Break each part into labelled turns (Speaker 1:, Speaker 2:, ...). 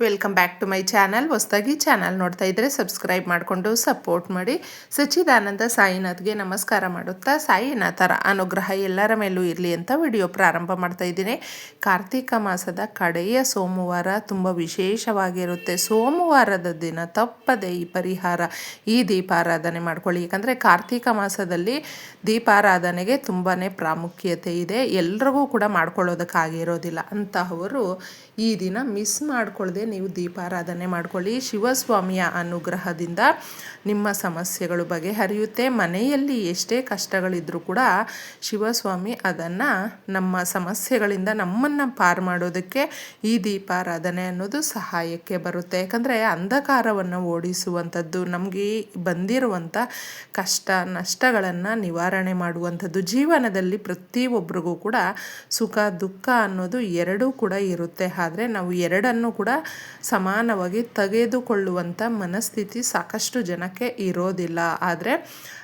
Speaker 1: Welcome back to my channel ಹೊಸದಾಗಿ channel ನೋಡ್ತಾ ಇದ್ದರೆ ಸಬ್ಸ್ಕ್ರೈಬ್ ಮಾಡಿಕೊಂಡು ಸಪೋರ್ಟ್ ಮಾಡಿ. ಸಚ್ಚಿದಾನಂದ ಸಾಯಿನಾಥ್ಗೆ ನಮಸ್ಕಾರ ಮಾಡುತ್ತಾ ಸಾಯಿನಾಥರ ಅನುಗ್ರಹ ಎಲ್ಲರ ಮೇಲೂ ಇರಲಿ ಅಂತ ವಿಡಿಯೋ ಪ್ರಾರಂಭ ಮಾಡ್ತಾ ಇದ್ದೀನಿ. ಕಾರ್ತಿಕ ಮಾಸದ ಕಡೆಯ ಸೋಮವಾರ ತುಂಬ ವಿಶೇಷವಾಗಿರುತ್ತೆ. ಸೋಮವಾರದ ದಿನ ತಪ್ಪದೆ ಈ ಪರಿಹಾರ, ಈ ದೀಪಾರಾಧನೆ ಮಾಡ್ಕೊಳ್ಳಿ. ಯಾಕಂದರೆ ಕಾರ್ತಿಕ ಮಾಸದಲ್ಲಿ ದೀಪಾರಾಧನೆಗೆ ತುಂಬಾ ಪ್ರಾಮುಖ್ಯತೆ ಇದೆ. ಎಲ್ರಿಗೂ ಕೂಡ ಮಾಡ್ಕೊಳ್ಳೋದಕ್ಕಾಗಿರೋದಿಲ್ಲ ಅಂತಹವರು ಈ ದಿನ ಮಿಸ್ ಮಾಡ್ಕೊಳ್ಳದೆ ನೀವು ದೀಪಾರಾಧನೆ ಮಾಡ್ಕೊಳ್ಳಿ. ಶಿವಸ್ವಾಮಿಯ ಅನುಗ್ರಹದಿಂದ ನಿಮ್ಮ ಸಮಸ್ಯೆಗಳು ಬಗೆಹರಿಯುತ್ತೆ. ಮನೆಯಲ್ಲಿ ಎಷ್ಟೇ ಕಷ್ಟಗಳಿದ್ರೂ ಕೂಡ ಶಿವಸ್ವಾಮಿ ಅದನ್ನು ನಮ್ಮ ಸಮಸ್ಯೆಗಳಿಂದ ನಮ್ಮನ್ನು ಪಾರು ಮಾಡೋದಕ್ಕೆ ಈ ದೀಪಾರಾಧನೆ ಅನ್ನೋದು ಸಹಾಯಕ್ಕೆ ಬರುತ್ತೆ. ಯಾಕಂದರೆ ಅಂಧಕಾರವನ್ನು ಓಡಿಸುವಂಥದ್ದು, ನಮಗೆ ಬಂದಿರುವಂಥ ಕಷ್ಟ, ನಷ್ಟಗಳನ್ನು ನಿವಾರಣೆ ಮಾಡುವಂಥದ್ದು, ಜೀವನದಲ್ಲಿ ಪ್ರತಿಯೊಬ್ಬರಿಗೂ ಕೂಡ ಸುಖ, ದುಃಖ ಅನ್ನೋದು ಎರಡೂ ಕೂಡ ಇರುತ್ತೆ. ಆದರೆ ನಾವು ಎರಡನ್ನು ಕೂಡ ಸಮಾನವಾಗಿ ತೆಗೆದುಕೊಳ್ಳುವಂಥ ಮನಸ್ಥಿತಿ ಸಾಕಷ್ಟು ಜನಕ್ಕೆ ಇರೋದಿಲ್ಲ. ಆದರೆ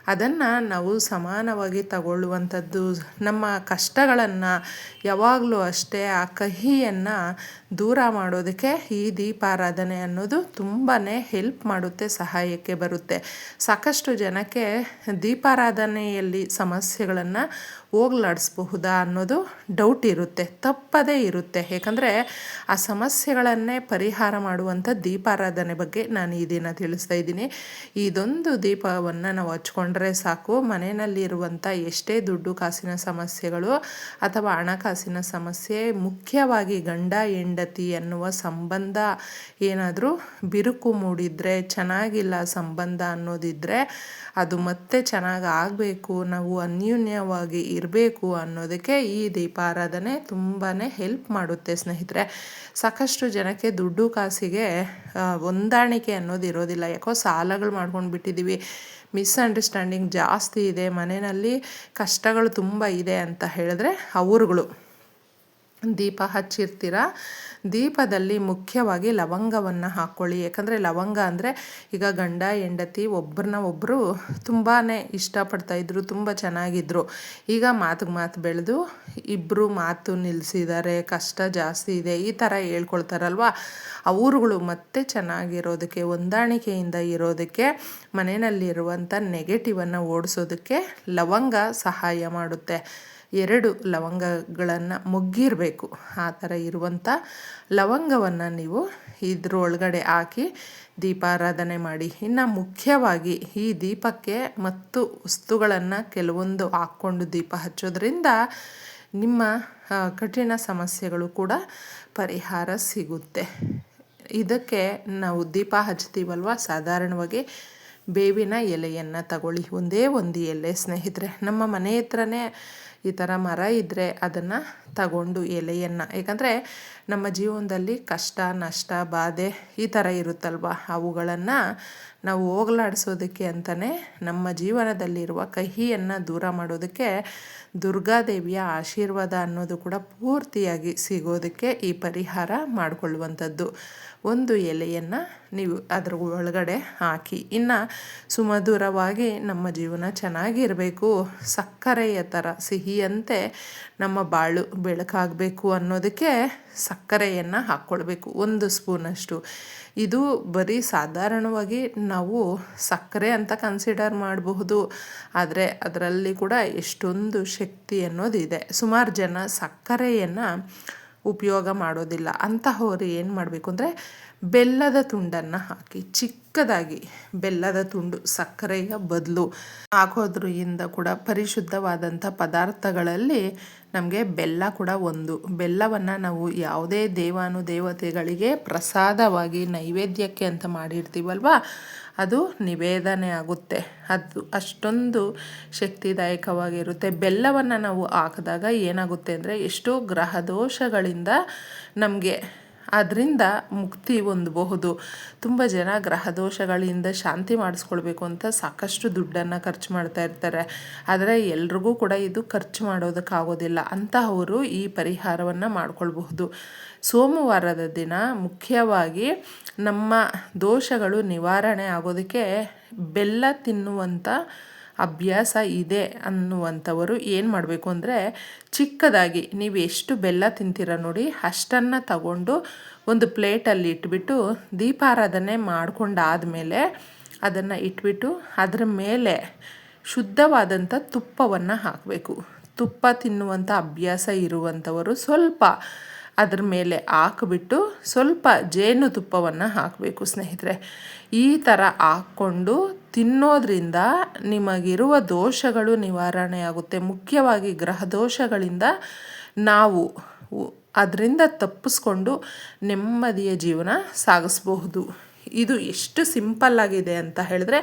Speaker 1: ಅದನ್ನು ನಾವು ಸಮಾನವಾಗಿ ತಗೊಳ್ಳುವಂಥದ್ದು, ನಮ್ಮ ಕಷ್ಟಗಳನ್ನು ಯಾವಾಗಲೂ ಅಷ್ಟೇ ಆ ಕಹಿಯನ್ನು ದೂರ ಮಾಡೋದಕ್ಕೆ ಈ ದೀಪಾರಾಧನೆ ಅನ್ನೋದು ತುಂಬಾ ಹೆಲ್ಪ್ ಮಾಡುತ್ತೆ, ಸಹಾಯಕ್ಕೆ ಬರುತ್ತೆ. ಸಾಕಷ್ಟು ಜನಕ್ಕೆ ದೀಪಾರಾಧನೆಯಲ್ಲಿ ಸಮಸ್ಯೆಗಳನ್ನು ಹೋಗ್ಲಾಡಿಸ್ಬಹುದಾ ಅನ್ನೋದು ಡೌಟ್ ಇರುತ್ತೆ, ತಪ್ಪದೇ ಇರುತ್ತೆ. ಏಕೆಂದರೆ ಆ ಸಮಸ್ಯೆಗಳನ್ನೇ ಪರಿಹಾರ ಮಾಡುವಂಥ ದೀಪಾರಾಧನೆ ಬಗ್ಗೆ ನಾನು ಈ ದಿನ ತಿಳಿಸ್ತಾ ಇದ್ದೀನಿ. ಇದೊಂದು ದೀಪವನ್ನು ನಾವು ಹಚ್ಕೊಂಡ್ರೆ ಸಾಕು. ಮನೆಯಲ್ಲಿರುವಂಥ ಎಷ್ಟೇ ದುಡ್ಡು ಕಾಸಿನ ಸಮಸ್ಯೆಗಳು ಅಥವಾ ಹಣಕಾಸಿನ ಸಮಸ್ಯೆ, ಮುಖ್ಯವಾಗಿ ಗಂಡ, ಹೆಂಡತಿ ಅನ್ನುವ ಸಂಬಂಧ ಏನಾದರೂ ಬಿರುಕು ಮೂಡಿದರೆ, ಚೆನ್ನಾಗಿಲ್ಲ ಸಂಬಂಧ ಅನ್ನೋದಿದ್ದರೆ ಅದು ಮತ್ತೆ ಚೆನ್ನಾಗಿ ಆಗಬೇಕು, ನಾವು ಅನ್ಯೂನ್ಯವಾಗಿ ಇರಬೇಕು ಅನ್ನೋದಕ್ಕೆ ಈ ದೀಪಾರಾಧನೆ ತುಂಬಾ ಹೆಲ್ಪ್ ಮಾಡುತ್ತೆ ಸ್ನೇಹಿತರೆ. ಸಾಕಷ್ಟು ಜನಕ್ಕೆ ದುಡ್ಡು ಕಾಸಿಗೆ ಹೊಂದಾಣಿಕೆ ಅನ್ನೋದು ಇರೋದಿಲ್ಲ. ಯಾಕೋ ಸಾಲಗಳು ಮಾಡ್ಕೊಂಡು ಬಿಟ್ಟಿದ್ದೀವಿ ಮಿಸ್ಅಂಡರ್ಸ್ಟ್ಯಾಂಡಿಂಗ್ ಜಾಸ್ತಿ ಇದೆ. ಮನೆಯಲ್ಲಿ ಕಷ್ಟಗಳು ತುಂಬ ಇದೆ ಅಂತ ಹೇಳಿದ್ರೆ ಅವ್ರುಗಳು. ದೀಪ ಹಚ್ಚಿರ್ತೀರ? ದೀಪದಲ್ಲಿ ಮುಖ್ಯವಾಗಿ ಲವಂಗವನ್ನು ಹಾಕ್ಕೊಳ್ಳಿ ಯಾಕಂದರೆ ಲವಂಗ ಅಂದರೆ ಈಗ ಗಂಡ, ಹೆಂಡತಿ ಒಬ್ಬರನ್ನ ಒಬ್ಬರು ತುಂಬಾ ಇಷ್ಟಪಡ್ತಾಯಿದ್ರು ತುಂಬ ಚೆನ್ನಾಗಿದ್ರು. ಈಗ ಮಾತಿಗೆ ಮಾತು ಬೆಳೆದು ಇಬ್ಬರು ಮಾತು ನಿಲ್ಲಿಸಿದ್ದಾರೆ ಕಷ್ಟ ಜಾಸ್ತಿ ಇದೆ, ಈ ಥರ ಹೇಳ್ಕೊಳ್ತಾರಲ್ವ? ಅವರುಗಳು ಮತ್ತೆ ಚೆನ್ನಾಗಿರೋದಕ್ಕೆ, ಹೊಂದಾಣಿಕೆಯಿಂದ ಇರೋದಕ್ಕೆ ಮನೆಯಲ್ಲಿರುವಂಥ ನೆಗೆಟಿವನ್ನು ಓಡಿಸೋದಕ್ಕೆ ಲವಂಗ ಸಹಾಯ ಮಾಡುತ್ತೆ. ಎರಡು ಲವಂಗಗಳನ್ನು ಮುಗ್ಗಿರಬೇಕು. ಆ ಥರ ಇರುವಂಥ ಲವಂಗವನ್ನು ನೀವು ಇದ್ರೊಳಗಡೆ ಹಾಕಿ ದೀಪಾರಾಧನೆ ಮಾಡಿ. ಇನ್ನು ಮುಖ್ಯವಾಗಿ ಈ ದೀಪಕ್ಕೆ ಮತ್ತು ವಸ್ತುಗಳನ್ನು ಕೆಲವೊಂದು ಹಾಕ್ಕೊಂಡು ದೀಪ ಹಚ್ಚೋದ್ರಿಂದ ನಿಮ್ಮ ಕಠಿಣ ಸಮಸ್ಯೆಗಳು ಕೂಡ ಪರಿಹಾರ ಸಿಗುತ್ತೆ. ಇದಕ್ಕೆ ನಾವು ದೀಪ ಹಚ್ತೀವಲ್ವ ಸಾಧಾರಣವಾಗಿ ಬೇವಿನ ಎಲೆಯನ್ನು ತಗೊಳ್ಳಿ. ಒಂದೇ ಒಂದು ಎಲೆ ಸ್ನೇಹಿತರೆ, ನಮ್ಮ ಮನೆ ಹತ್ರನೇ ಈ ಥರ ಮರ ಇದ್ದರೆ ಅದನ್ನು ತಗೊಂಡು ಎಲೆಯನ್ನು. ಏಕೆಂದರೆ ನಮ್ಮ ಜೀವನದಲ್ಲಿ ಕಷ್ಟ, ನಷ್ಟ, ಬಾಧೆ ಈ ಥರ ಇರುತ್ತಲ್ವ? ಅವುಗಳನ್ನು ನಾವು ಹೋಗಲಾಡಿಸೋದಕ್ಕೆ ಅಂತಲೇ ನಮ್ಮ ಜೀವನದಲ್ಲಿರುವ ಕಹಿಯನ್ನು ದೂರ ಮಾಡೋದಕ್ಕೆ ದುರ್ಗಾದೇವಿಯ ಆಶೀರ್ವಾದ ಅನ್ನೋದು ಕೂಡ ಪೂರ್ತಿಯಾಗಿ ಸಿಗೋದಕ್ಕೆ ಈ ಪರಿಹಾರ ಮಾಡಿಕೊಳ್ಳುವಂಥದ್ದು. ಒಂದು ಎಲೆಯನ್ನು ನೀವು ಅದರ ಒಳಗಡೆ ಹಾಕಿ, ಇನ್ನು ಸುಮಧುರವಾಗಿ ನಮ್ಮ ಜೀವನ ಚೆನ್ನಾಗಿರಬೇಕು. ಸಕ್ಕರೆಯ ಥರ ಸಿಹಿಯಂತೆ ನಮ್ಮ ಬಾಳು ಬೆಳಕಾಗಬೇಕು ಅನ್ನೋದಕ್ಕೆ ಸಕ್ಕರೆಯನ್ನು ಹಾಕ್ಕೊಳ್ಬೇಕು, ಒಂದು ಸ್ಪೂನಷ್ಟು. ಇದು ಬರೀ ಸಾಧಾರಣವಾಗಿ ನಾವು ಸಕ್ಕರೆ ಅಂತ ಕನ್ಸಿಡರ್ ಮಾಡಬಹುದು, ಆದರೆ ಅದರಲ್ಲಿ ಕೂಡ ಎಷ್ಟೊಂದು ಶಕ್ತಿ ಅನ್ನೋದಿದೆ. ಸುಮಾರು ಜನ ಸಕ್ಕರೆಯನ್ನು ಉಪಯೋಗ ಮಾಡೋದಿಲ್ಲ. ಅಂತಹವರು ಏನು ಮಾಡಬೇಕು ಅಂದರೆ ಬೆಲ್ಲದ ತುಂಡನ್ನು ಹಾಕಿ, ಚಿಕ್ಕದಾಗಿ ಬೆಲ್ಲದ ತುಂಡು, ಸಕ್ಕರೆಯ ಬದಲು ಹಾಕೋದ್ರಿಂದ ಕೂಡ ಪರಿಶುದ್ಧವಾದಂಥ ಪದಾರ್ಥಗಳಲ್ಲಿ ನಮಗೆ ಬೆಲ್ಲ ಕೂಡ ಒಂದು. ಬೆಲ್ಲವನ್ನು ನಾವು ಯಾವುದೇ ದೇವಾನು ದೇವತೆಗಳಿಗೆ ಪ್ರಸಾದವಾಗಿ ನೈವೇದ್ಯಕ್ಕೆ ಅಂತ ಮಾಡಿರ್ತೀವಲ್ವಾ? ಅದು ನಿವೇದನೆ ಆಗುತ್ತೆ. ಅದು ಅಷ್ಟೊಂದು ಶಕ್ತಿದಾಯಕವಾಗಿರುತ್ತೆ. ಬೆಲ್ಲವನ್ನು ನಾವು ಹಾಕಿದಾಗ ಏನಾಗುತ್ತೆ ಅಂದರೆ ಎಷ್ಟೋ ಗ್ರಹ ದೋಷಗಳಿಂದ ನಮಗೆ ಅದರಿಂದ ಮುಕ್ತಿ ಹೊಂದಬಹುದು. ತುಂಬ ಜನ ಗ್ರಹ ದೋಷಗಳಿಂದ ಶಾಂತಿ ಮಾಡಿಸ್ಕೊಳ್ಬೇಕು ಅಂತ ಸಾಕಷ್ಟು ದುಡ್ಡನ್ನು ಖರ್ಚು ಮಾಡ್ತಾ ಇರ್ತಾರೆ. ಆದರೆ ಎಲ್ರಿಗೂ ಕೂಡ ಇದು ಖರ್ಚು ಮಾಡೋದಕ್ಕಾಗೋದಿಲ್ಲ. ಅಂತಹವರು ಈ ಪರಿಹಾರವನ್ನು ಮಾಡಿಕೊಳ್ಬಹುದು. ಸೋಮವಾರದ ದಿನ ಮುಖ್ಯವಾಗಿ ನಮ್ಮ ದೋಷಗಳು ನಿವಾರಣೆ ಆಗೋದಕ್ಕೆ ಬೆಲ್ಲ ತಿನ್ನುವಂಥ ಅಭ್ಯಾಸ ಇದೆ ಅನ್ನುವಂಥವರು ಏನು ಮಾಡಬೇಕು ಅಂದರೆ ಚಿಕ್ಕದಾಗಿ ನೀವು ಎಷ್ಟು ಬೆಲ್ಲ ತಿಂತೀರ ನೋಡಿ ಅಷ್ಟನ್ನು ತಗೊಂಡು ಒಂದು ಪ್ಲೇಟಲ್ಲಿ ಇಟ್ಬಿಟ್ಟು ದೀಪಾರಾಧನೆ ಮಾಡಿಕೊಂಡಾದಮೇಲೆ ಅದನ್ನು ಇಟ್ಬಿಟ್ಟು ಅದರ ಮೇಲೆ ಶುದ್ಧವಾದಂಥ ತುಪ್ಪವನ್ನು ಹಾಕಬೇಕು. ತುಪ್ಪ ತಿನ್ನುವಂಥ ಅಭ್ಯಾಸ ಇರುವಂಥವರು ಸ್ವಲ್ಪ ಅದ್ರ ಮೇಲೆ ಹಾಕಿಬಿಟ್ಟು ಸ್ವಲ್ಪ ಜೇನುತುಪ್ಪವನ್ನು ಹಾಕಬೇಕು ಸ್ನೇಹಿತರೆ. ಈ ಥರ ಹಾಕ್ಕೊಂಡು ತಿನ್ನೋದ್ರಿಂದ ನಿಮಗಿರುವ ದೋಷಗಳು ನಿವಾರಣೆ ಆಗುತ್ತೆ ಮುಖ್ಯವಾಗಿ ಗ್ರಹ ದೋಷಗಳಿಂದ ನಾವು ಅದರಿಂದ ತಪ್ಪಿಸ್ಕೊಂಡು ನೆಮ್ಮದಿಯ ಜೀವನ ಸಾಗಿಸ್ಬಹುದು. ಇದು ಎಷ್ಟು ಸಿಂಪಲ್ ಆಗಿದೆ ಅಂತ ಹೇಳಿದ್ರೆ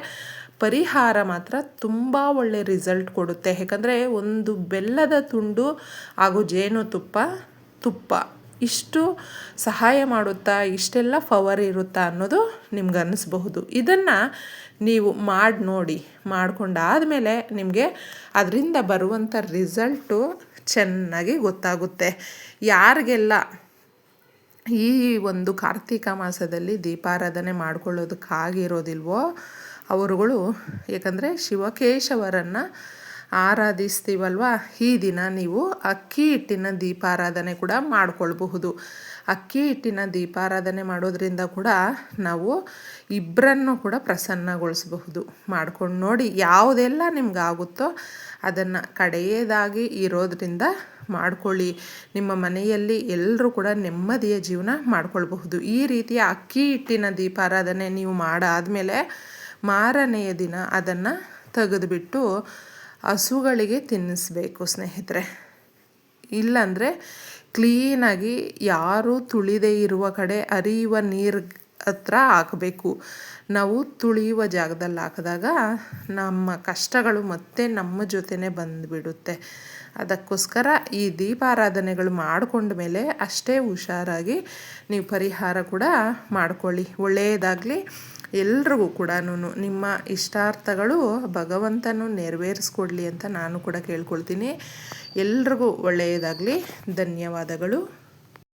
Speaker 1: ಪರಿಹಾರ ಮಾತ್ರ ತುಂಬ ಒಳ್ಳೆ ರಿಸಲ್ಟ್ ಕೊಡುತ್ತೆ. ಯಾಕಂದರೆ ಒಂದು ಬೆಲ್ಲದ ತುಂಡು ಹಾಗೂ ಜೇನುತುಪ್ಪ ತುಪ್ಪ ಇಷ್ಟು ಸಹಾಯ ಮಾಡುತ್ತಾ, ಇಷ್ಟೆಲ್ಲ ಪವರ್ ಇರುತ್ತಾ ಅನ್ನೋದು ನಿಮ್ಗೆ ಅನ್ನಿಸ್ಬಹುದು ಇದನ್ನು ನೀವು ಮಾಡಿ ನೋಡಿ, ಮಾಡ್ಕೊಂಡಾದಮೇಲೆ ನಿಮಗೆ ಅದರಿಂದ ಬರುವಂಥ ರಿಸಲ್ಟು ಚೆನ್ನಾಗಿ ಗೊತ್ತಾಗುತ್ತೆ. ಯಾರಿಗೆಲ್ಲ ಈ ಒಂದು ಕಾರ್ತಿಕ ಮಾಸದಲ್ಲಿ ದೀಪಾರಾಧನೆ ಮಾಡ್ಕೊಳ್ಳೋದಕ್ಕಾಗಿರೋದಿಲ್ವೋ, ಅವರುಗಳು, ಏಕೆಂದರೆ ಶಿವಕೇಶವರನ್ನು ಆರಾಧಿಸ್ತೀವಲ್ವ? ಈ ದಿನ ನೀವು ಅಕ್ಕಿ ಹಿಟ್ಟಿನ ದೀಪಾರಾಧನೆ ಕೂಡ ಮಾಡಿಕೊಳ್ಬಹುದು. ಅಕ್ಕಿ ಹಿಟ್ಟಿನ ದೀಪಾರಾಧನೆ ಮಾಡೋದ್ರಿಂದ ಕೂಡ ನಾವು ಇಬ್ಬರನ್ನು ಕೂಡ ಪ್ರಸನ್ನಗೊಳಿಸಬಹುದು. ಮಾಡ್ಕೊಂಡು ನೋಡಿ ಯಾವುದೆಲ್ಲ ನಿಮ್ಗೆ ಆಗುತ್ತೋ ಅದನ್ನು ಕಡೆಯದಾಗಿ ಇರೋದ್ರಿಂದ ಮಾಡ್ಕೊಳ್ಳಿ. ನಿಮ್ಮ ಮನೆಯಲ್ಲಿ ಎಲ್ಲರೂ ಕೂಡ ನೆಮ್ಮದಿಯ ಜೀವನ ಮಾಡ್ಕೊಳ್ಬಹುದು. ಈ ರೀತಿಯ ಅಕ್ಕಿ ಹಿಟ್ಟಿನ ದೀಪಾರಾಧನೆ ನೀವು ಮಾಡಾದಮೇಲೆ ಮಾರನೆಯ ದಿನ ಅದನ್ನು ತೆಗೆದುಬಿಟ್ಟು ಹಸುಗಳಿಗೆ ತಿನ್ನಿಸ್ಬೇಕು, ಸ್ನೇಹಿತರೆ. ಇಲ್ಲಾಂದರೆ ಕ್ಲೀನಾಗಿ ಯಾರೂ ತುಳಿದೇ ಇರುವ ಕಡೆ ಹರಿಯುವ ನೀರು ಹತ್ರ ಹಾಕಬೇಕು. ನಾವು ತುಳಿಯುವ ಜಾಗದಲ್ಲಿ ಹಾಕಿದಾಗ ನಮ್ಮ ಕಷ್ಟಗಳು ಮತ್ತೆ ನಮ್ಮ ಜೊತೆನೇ ಬಂದುಬಿಡುತ್ತೆ. ಅದಕ್ಕೋಸ್ಕರ ಈ ದೀಪಾರಾಧನೆಗಳು ಮಾಡಿಕೊಂಡ ಮೇಲೆ ಅಷ್ಟೇ ಹುಷಾರಾಗಿ ನೀವು ಪರಿಹಾರ ಕೂಡ ಮಾಡ್ಕೊಳ್ಳಿ. ಒಳ್ಳೆಯದಾಗಲಿ ಎಲ್ರಿಗೂ ಕೂಡ ನಿಮ್ಮ ಇಷ್ಟಾರ್ಥಗಳು ಭಗವಂತನು ನೆರವೇರಿಸ್ಕೊಡ್ಲಿ ಅಂತ ನಾನು ಕೂಡ ಕೇಳ್ಕೊಳ್ತೀನಿ. ಎಲ್ರಿಗೂ ಒಳ್ಳೆಯದಾಗಲಿ. ಧನ್ಯವಾದಗಳು.